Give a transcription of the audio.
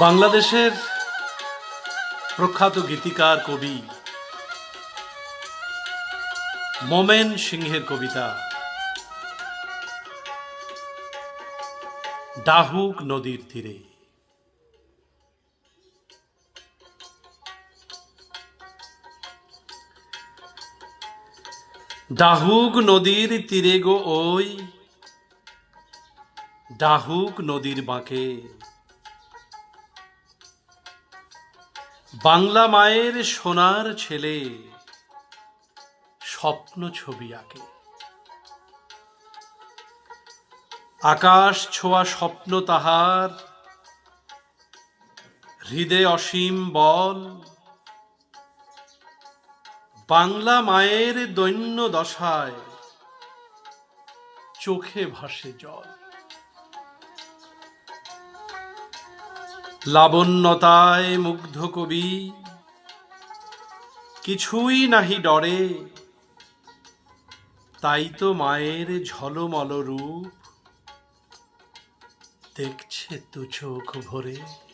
বাংলাদেশের প্রখ্যাত গীতিকার, কবি মোমেন সিংহের কবিতা, ডাহুক নদীর তীরে। ডাহুক নদীর তীরে গো ওই, ডাহুক নদীর বাঁকে। বাংলা মায়ের সোনার ছেলে, স্বপ্ন ছবি আঁকে। আকাশ ছোঁয়া স্বপ্ন তাহার হৃদে অসীম বল। বাংলা মায়ের দৈন্য দশায় চোখে ভাসে জল। লাবণ্যতায় মুগ্ধ কবি। কিছুই নাহি ডরে। তাই তো মায়ের ঝলমল রূপ। দেখছে তু চোখ ভরে।